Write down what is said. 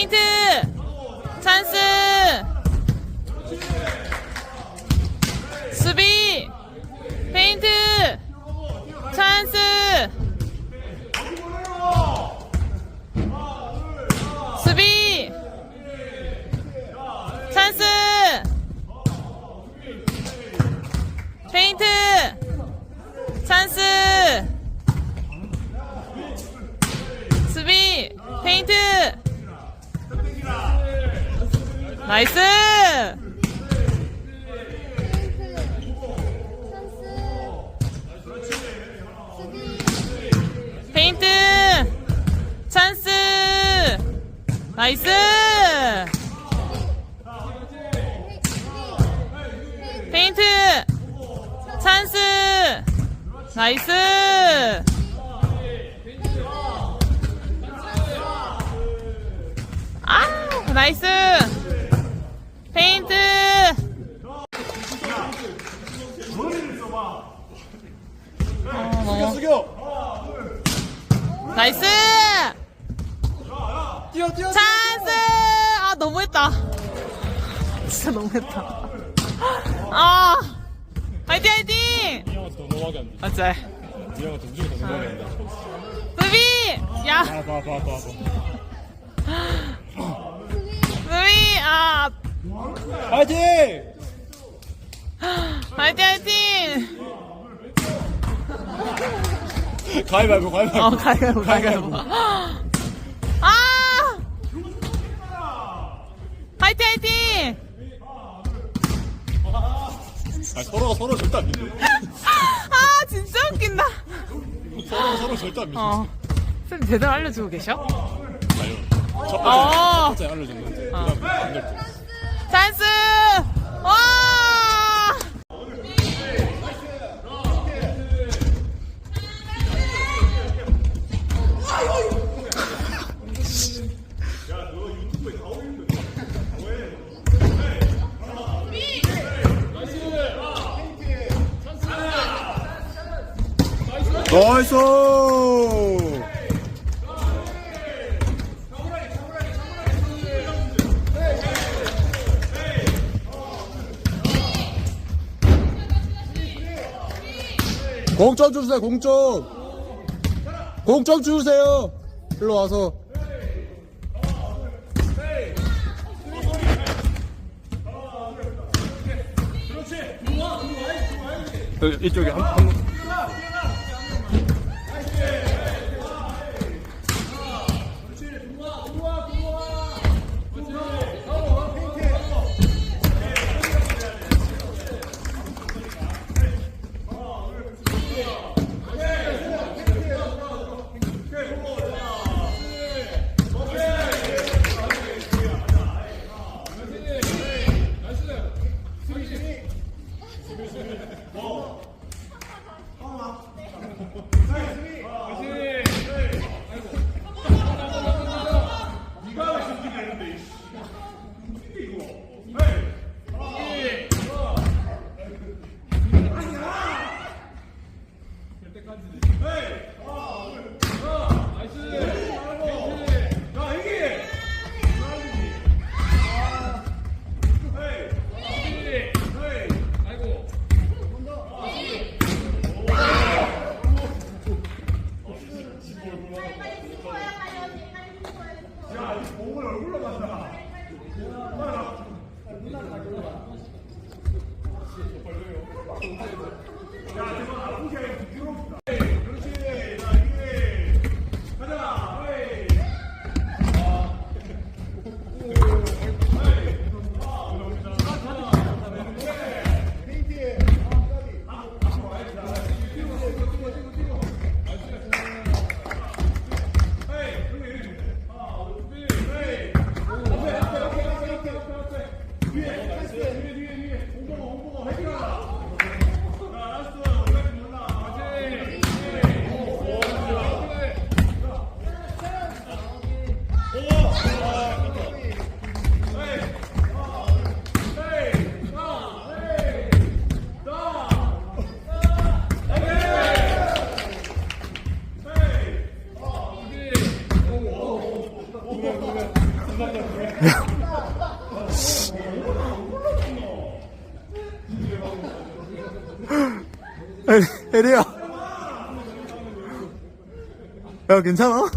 페인트! 찬스! 수비! 페인트! 찬스! 수비! 찬스! 페인트! 찬스! 수비! 페인트! 나이스! 페인트! 찬스! 나이스! 페인트! 찬스! 나이스! 아, 나이스! 페인트! 어, 숙여 나이스! 뛰어 뛰어 찬스! 아, 너무했다. 진짜 너무했다. 아! 화이팅, 화이팅! 이 형한테 더 넘어가게 안 돼 맞아. 이 형한테 무조건 더 넘어가게 안 돼 수비! 야! 봐봐 봐봐 수비! 아! 파이팅 화이팅, 화이팅! 가위바위보 가위바위보 어, 가위바위보, 가위바위보. 아! 화이팅, 화이팅! 아 서로가 서로 절대 안 믿네 아, 진짜 웃긴다. 서로 서로 절대 안 믿어 어. 쌤 제대로 알려주고 계셔? 첫 번째 어. 첫 번째 알려줬는데 그 다음에 안 될때 나이스! 공점 주세요 공점. 공점 주세요. 일로 와서. 여기 이쪽에 한, 한 Hey, 야, 빨리 언니 빨리 씻고야 야, 아직 몸을 얼굴로 간다. 누나, 누나 가져가. 야, 에리야 야 괜찮아?